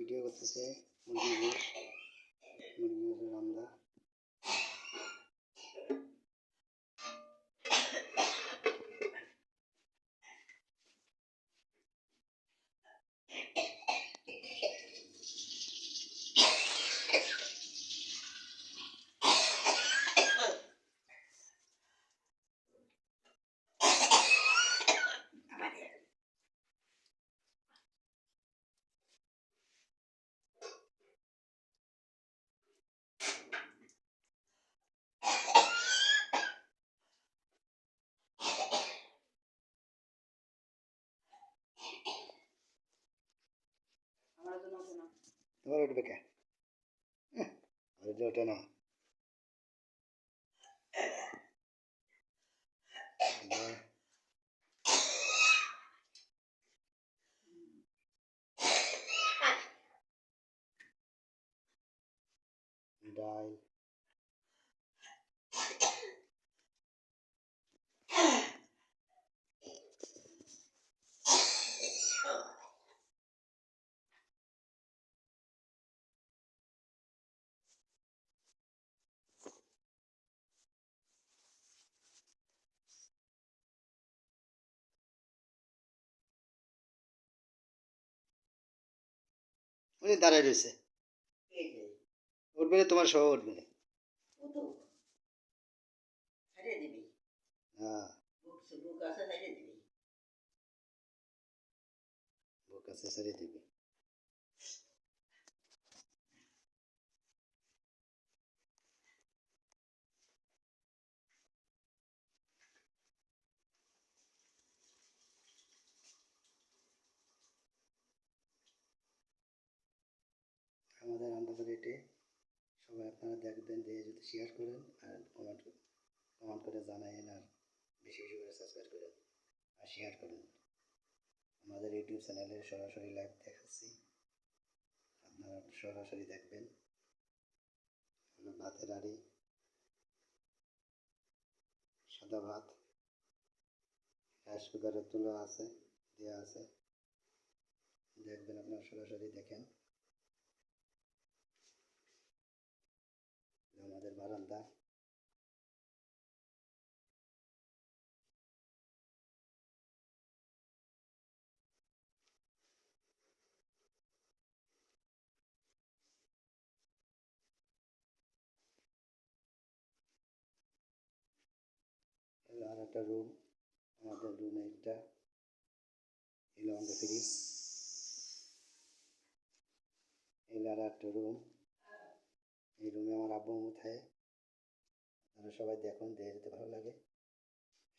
Video করতেছে মুরগি মুরগি রান্না আমার জন্য আছে না তোমার উঠবে কে আর উনি দাঁড়ায় রয়েছে। উঠবে না, তোমার সহ উঠবে না। হ্যাঁ। বুক আছে সারিয়ে দিবি। আন্দাজে সবাই আপনারা দেখবেন দিয়ে যদি শেয়ার করেন আর কমেন্ট কমেন্ট করে জানাইন আর বেশি বেশি করে সাবস্ক্রাইব করেন আর শেয়ার করেন। আমাদের ইউটিউব চ্যানেলে সরাসরি লাইভ দেখাচ্ছি। আপনারা সরাসরি দেখবেন। ভাতের আড়ি সাদা ভাত রাইস কুকারের তুলা আছে দেওয়া আছে। দেখবেন আপনারা সরাসরি দেখেন। বারান্দা আর একটা রুম আমাদের রুমে একটা এলো আমাদের ফ্রিজ এলো আর একটা রুম এই রুমে আমার আব্বু থাকে আপনারা সবাই দেখুন, দেখে যেতে ভালো লাগে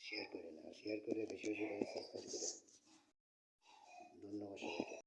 শেয়ার করে না শেয়ার করে বেশি বেশি করে সাবস্ক্রাইব করে ধন্যবাদ সবাইকে।